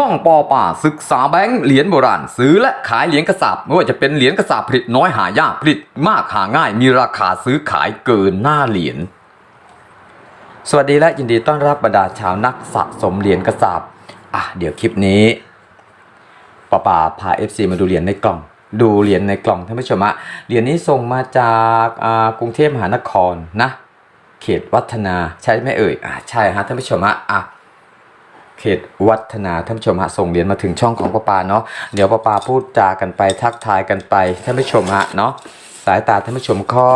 ช่องปอป่าศึกษาแบงค์เหรียญโบราณ ซื้อและขายเหรียญกระสาบไม่ว่าจะเป็นเหรียญกระสาบผลิตน้อยหายากผลิตมากหาง่าย มีราคาซื้อขายเกินหน้าเหรียญสวัสดีและยินดีต้อนรับบรรดาชาวนักสะสมเหรียญกระสาบอะเดี๋ยวคลิปนี้ปอป่าพา FC มาดูเหรียญในกล่อง ดูเหรียญในกล่องท่านผู้ชมอะเหรียญนี้ส่งมาจากกรุงเทพมหานครนะ เขตวัฒนาใช่ไหมเอ่ยอ่าใช่ฮะท่านผู้ชมฮะอะ เขตวัฒนาท่านผู้ชมฮะส่งเหรียญมาถึงช่องของป้าปาเนาะเดี๋ยวป้าปาพูดจากันไปทักทายกันไปท่านผู้ชมฮะเนาะสายตาท่านผู้ชมก็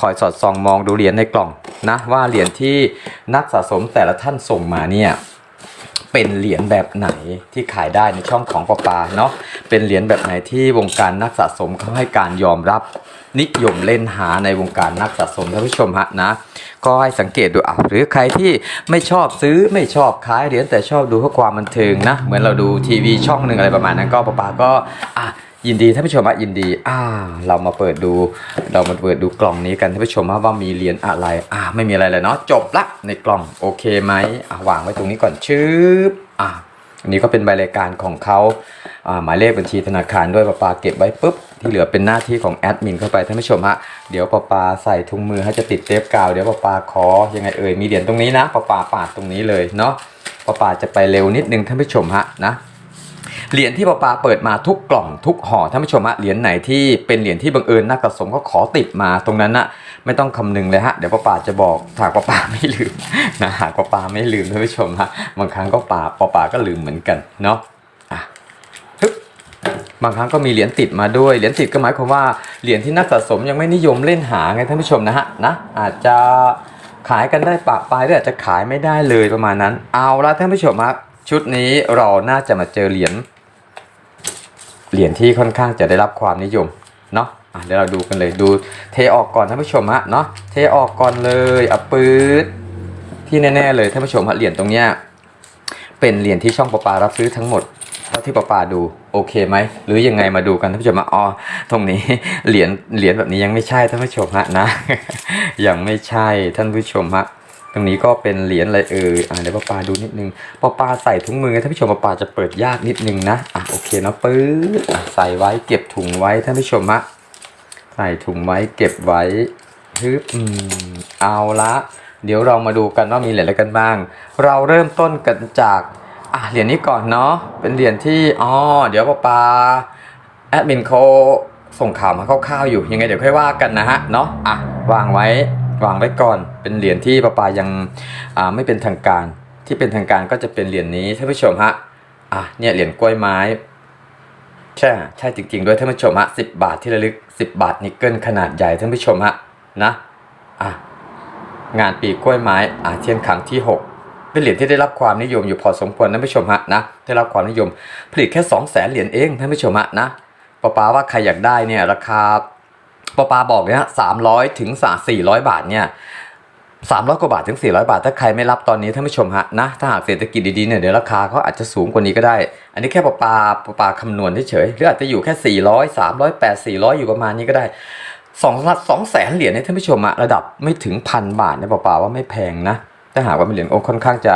คอยสอดส่องมองดูเหรียญในกล่องนะว่าเหรียญที่นักสะสมแต่ละท่านส่งมาเนี่ย เป็นเหรียญแบบไหนที่ขายได้ในช่องของปปาเนาะเป็นเหรียญแบบไหนที่วงการนักสะสมเขาให้การยอมรับนิยมเล่นหาในวงการนักสะสมท่านผู้ชมฮะนะ ก็ให้สังเกตดูอะหรือใครที่ไม่ชอบซื้อไม่ชอบขายเหรียญแต่ชอบดูเพื่อความบันเทิงนะ เหมือนเราดูทีวีช่องหนึ่งอะไรประมาณนั้นก็ปปาก็อะ ยินดีท่านผู้ชมฮะยินดี อ่า เรามาเปิดดู เรามาเปิดดูกล่องนี้กันท่านผู้ชมฮะว่ามีเหรียญอะไร อ่า ไม่มีอะไรเลยเนาะจบละในกล่องโอเคไหมอะวางไว้ตรงนี้ก่อนชืบอะอันนี้ก็เป็นใบรายการของเขาอ่าหมายเลขบัญชีธนาคารด้วยปปาเก็บไว้ปุ๊บที่เหลือเป็นหน้าที่ของแอดมินเข้าไปท่านผู้ชมฮะเดี๋ยวปปาใส่ถุงมือให้จะติดเทปกาวเดี๋ยวปปาขอยังไงเอ่ยมีเหรียญตรงนี้นะปปาปาดตรงนี้เลยเนาะปปาจะไปเร็วนิดนึงท่านผู้ชมฮะนะ เหรียญที่ปาปาเปิดมาทุกกล่องทุกห่อท่านผู้ชมฮะเหรียญไหนที่เป็นเหรียญที่บังเอิญนักสะสมก็ขอติดมาตรงนั้นนะไม่ต้องคำนึงเลยฮะเดี๋ยวปาปาจะบอกหากปาปาไม่ลืมนะหากปาปาไม่ลืมท่านผู้ชมฮะบางครั้งก็ปาปาปาก็ลืมเหมือนกันเนาะอะฮึบบางครั้งก็มีเหรียญติดมาด้วย เหรียญติดก็หมายความว่าเหรียญที่นักสะสมยังไม่นิยมเล่นหาไงท่านผู้ชมนะฮะนะอาจจะขายกันได้ปะปลายหรืออาจจะขายไม่ได้เลยประมาณนั้น เอาละท่านผู้ชมครับชุดนี้เราน่าจะมาเจอเหรียญ เหรียญที่ค่อนข้างจะได้รับความนิยมเนาะเดี๋ยวเราดูกันเลยดูเทออกก่อนท่านผู้ชมฮะเนาะเทออกก่อนเลยอะปื๊ดที่แน่ๆเลยท่านผู้ชมฮะเหรียญตรงเนี้ยเป็นเหรียญที่ช่องประปารับซื้อทั้งหมดเท่าที่ประปาดูโอเคไหมหรือยังไงมาดูกันท่านผู้ชมฮะอ๋อตรงนี้เหรียญเหรียญแบบนี้ยังไม่ใช่ท่านผู้ชมฮะนะ ยังไม่ใช่ท่านผู้ชมฮะ รงนี้ก็เป็นเหรียญอะไรเอ่ยอ่าเดี๋ยวป้าปาดูนิดนึงป้าปาใส่ถุงมือท่านผู้ชมป้าปาจะเปิดยากนิดนึงนะอะโอเคเนาะปื๊ดอะใส่ไว้เก็บถุงไว้ท่านผู้ชมฮะใส่ถุงไว้เก็บไว้ฮึบอืมเอาละเดี๋ยวเรามาดูกันว่ามีเหรียญอะไรกันบ้าง เราเริ่มต้นกันจากอะเหรียญนี้ก่อนเนาะเป็นเหรียญที่อ๋อเดี๋ยวป้าปาแอดมินเขาส่งข่าวมาคร่าวๆอยู่ยังไงเดี๋ยวค่อยว่ากันนะฮะเนาะอะวางไว้ วางไว้ก่อน เป็นเหรียญที่ป้าปายังไม่เป็นทางการ ที่เป็นทางการก็จะเป็นเหรียญนี้ท่านผู้ชมฮะอะเนี่ยเหรียญกล้วยไม้ ใช่ใช่จริง ๆ ด้วยท่านผู้ชมฮะสิบาทที่ระลึกสิบบาทนิกเกิลขนาดใหญ่ท่านผู้ชมฮะนะอะงานปีกล้วยไม้อาเทียนครั้งที่หกเป็นเหรียญที่ได้รับความนิยมอยู่พอสมควรท่านผู้ชมฮะนะได้รับความนิยม ผลิตแค่สองแสนเหรียญเองท่านผู้ชมฮะนะปาปาว่าใครอยากได้เนี่ยราคา ปาปาบอกเนี่ยสามร้อยถึงสี่ร้อยบาทเนี่ยสามร้อยกว่าบาทถึง 400 บาท ถ้าใครไม่รับตอนนี้ท่านผู้ชมฮะนะถ้าหากเศรษฐกิจดีๆเนี่ยเดี๋ยวราคาเขาอาจจะสูงกว่านี้ก็ได้ อันนี้แค่ปลาปลาปลาปลาคำนวณเฉยๆหรืออาจจะอยู่แค่ 400 300 8 400 อยู่ประมาณนี้ก็ได้สองล้านสองแสนเหรียญเนี่ยท่านผู้ชมอะระดับไม่ถึงพันบาทเนี่ยปลาปลาว่าไม่แพงนะถ้าหากว่าเป็นเหรียญโอ้ค่อนข้างจะ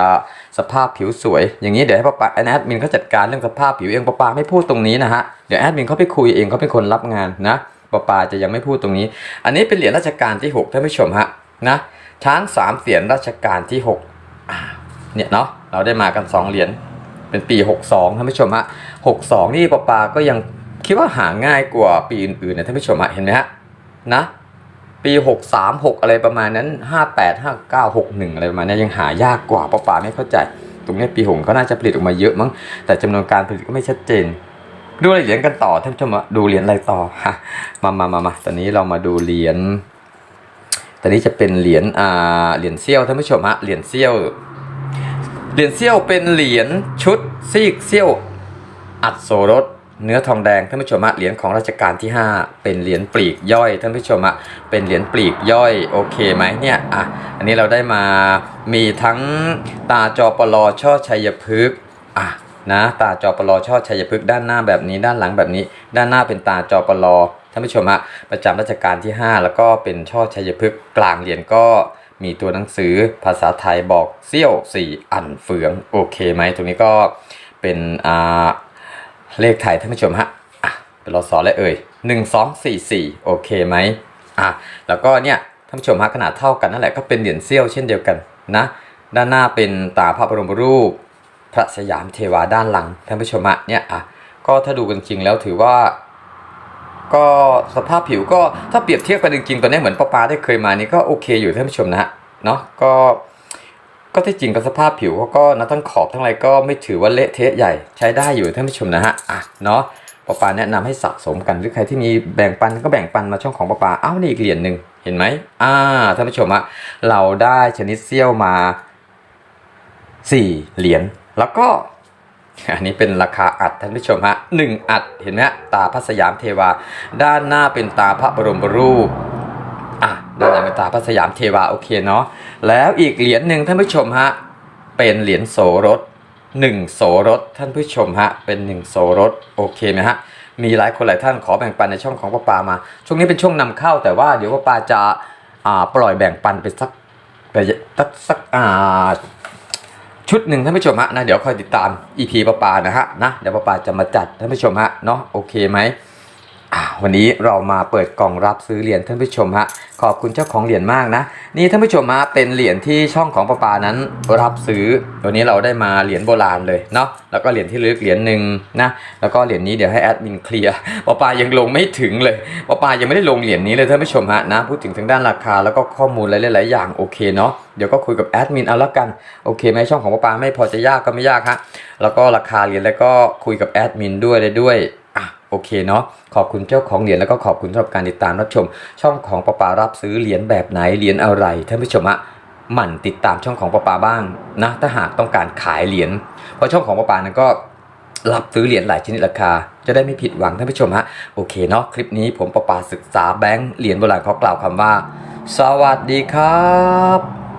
สภาพผิวสวย อย่างนี้เดี๋ยวให้ปลาปลาแอดมินเขาจัดการเรื่องสภาพผิวเองปลาปลาไม่พูดตรงนี้นะฮะเดี๋ยวแอดมินเขาไปคุยเองเขาเป็นคนรับงานนะ ปลาปลาจะยังไม่พูดตรงนี้ อันนี้เป็นเหรียญราชการที่หกท่านผู้ชมฮะนะช้างสามเสียนราชการที่หกเนี่ยเนาะเราได้มากันสองเหรียญเป็นปี 62ท่านผู้ชมฮะ62 นี่ปาปาก็ยังคิดว่าหาง่ายกว่าปีอื่นๆนะท่านผู้ชมฮะเห็นไหมฮะนะปี 63 6 อะไรประมาณนั้น 58 59 61 อะไรประมาณนี้ยังหายากกว่าปาปาไม่เข้าใจ ตรงนี้ปีหงเขาน่าจะผลิตออกมาเยอะมั้งแต่จำนวนการผลิตก็ไม่ชัดเจน ดูเหรียญกันต่อท่านผู้ชมดูเหรียญอะไรต่อฮะมามามามาตอนนี้เรามาดูเหรียญตอนนี้จะเป็นเหรียญอ่าเหรียญเซี่ยวท่านผู้ชมฮะเหรียญเซี่ยวเหรียญเซี่ยวเป็นเหรียญชุดซีกเซี่ยว อัดโสรสเนื้อทองแดงท่านผู้ชมฮะเหรียญของรัชกาลที่ 5 เป็นเหรียญปลีกย่อยท่านผู้ชมฮะเป็นเหรียญปลีกย่อยโอเคไหมเนี่ยอะอันนี้เราได้มามีทั้งตาจอปลอช่อชัยพฤกษ์ นะตาจอปลอช่อชัยพฤกษ์ด้านหน้าแบบนี้ด้านหลังแบบนี้ ด้านหน้าเป็นตาจอปลอท่านผู้ชมฮะประจำรัชกาลที่ 5 แล้วก็เป็นช่อชัยพฤกษ์กลางเหรียญก็มีตัวหนังสือภาษาไทยบอกเซี่ยวสี่อันเฟืองโอเคไหมตรงนี้ก็เป็นอ่าเลขไทยท่านผู้ชมฮะอะเป็นรอสอเลยเอ่ยหนึ่งสองสี่สี่โอเคไหมอะแล้วก็เนี่ยท่านผู้ชมฮะขนาดเท่ากันนั่นแหละก็เป็นเหรียญเซี่ยวเช่นเดียวกันนะ ด้านหน้าเป็นตาพระบรมรูป พระสยามเทวาด้านหลังท่านผู้ชมเนี่ยอะก็ถ้าดูกันจริงแล้วถือว่า ก็สภาพผิวก็ถ้าเปรียบเทียบกันจริงๆตอนนี้เหมือนป้าปาได้เคยมานี่ก็โอเคอยู่ท่านผู้ชมนะฮะเนาะก็ก็ที่จริงก็สภาพผิวเขาก็นะทั้งขอบทั้งอะไรก็ไม่ถือว่าเละเทะใหญ่ใช้ได้อยู่ท่านผู้ชมนะฮะอะเนาะป้าปาแนะนำให้สะสมกันหรือใครที่มีแบ่งปันก็แบ่งปันมาช่องของป้าปาเอ้านี่อีกเหรียญหนึ่งเห็นไหมอ่าท่านผู้ชมฮะเราได้ชนิดเซี่ยวมาสี่เหรียญ แล้วก็อันนี้เป็นราคาอัดท่านผู้ชมฮะหนึ่งอัดเห็นไหมฮะตาพระสยามเทวา ด้านหน้าเป็นตาพระบรมรูปอะด้านหลังเป็นตาพระสยามเทวาโอเคเนาะแล้วอีกเหรียญหนึ่งท่านผู้ชมฮะเป็นเหรียญโสรถหนึ่งโสรถท่านผู้ชมฮะเป็นหนึ่งโสรถโอเคไหมฮะมีหลายคนหลายท่านขอแบ่งปันในช่องของป้าปามา ช่วงนี้เป็นช่วงนำเข้าแต่ว่าเดี๋ยวป้าปาจะาปล่อยแบ่งปันไปสักไปสักสักอ่า ชุดหนึ่งท่านผู้ชมฮะนะเดี๋ยวคอยติดตาม EP ปะปานะฮะนะเดี๋ยวปะปาจะมาจัดท่านผู้ชมฮะเนาะโอเคไหม วันนี้เรามาเปิดกล่องรับซื้อเหรียญท่านผู้ชมฮะขอบคุณเจ้าของเหรียญมากนะ นี่ท่านผู้ชมฮะเป็นเหรียญที่ช่องของปะปานั้นรับซื้อวันนี้เราได้มาเหรียญโบราณเลยเนาะแล้วก็เหรียญที่ลึกเหรียญหนึ่งนะแล้วก็เหรียญนี้เดี๋ยวให้แอดมินเคลียร์ปะปายังลงไม่ถึงเลยปะปายังไม่ได้ลงเหรียญนี้เลยท่านผู้ชมฮะนะพูดถึงทางด้านราคาแล้วก็ข้อมูลหลายๆอย่างโอเคเนาะเดี๋ยวก็คุยกับแอดมินเอาละกันโอเคไหมช่องของป้าปาไม่พอจะยากก็ไม่ยากฮะแล้วก็ราคาเหรียญแล้วก็คุยกับแอดมินด้วยเลยด้วย โอเคเนาะขอบคุณเจ้าของเหรียญแล้วก็ขอบคุณสำหรับการติดตามรับชม ช่องของป้าปารับซื้อเหรียญแบบไหนเหรียญอะไรท่านผู้ชมอะหมั่นติดตามช่องของป้าปาบ้างนะถ้าหากต้องการขายเหรียญเพราะช่องของป้าปานั้นก็รับซื้อเหรียญหลายชนิดราคา จะได้ไม่ผิดหวังท่านผู้ชมฮะโอเคเนาะคลิปนี้ผมป้าปาศึกษาแบงค์เหรียญโบราณเขากล่าวคำว่า สวัสดีครับ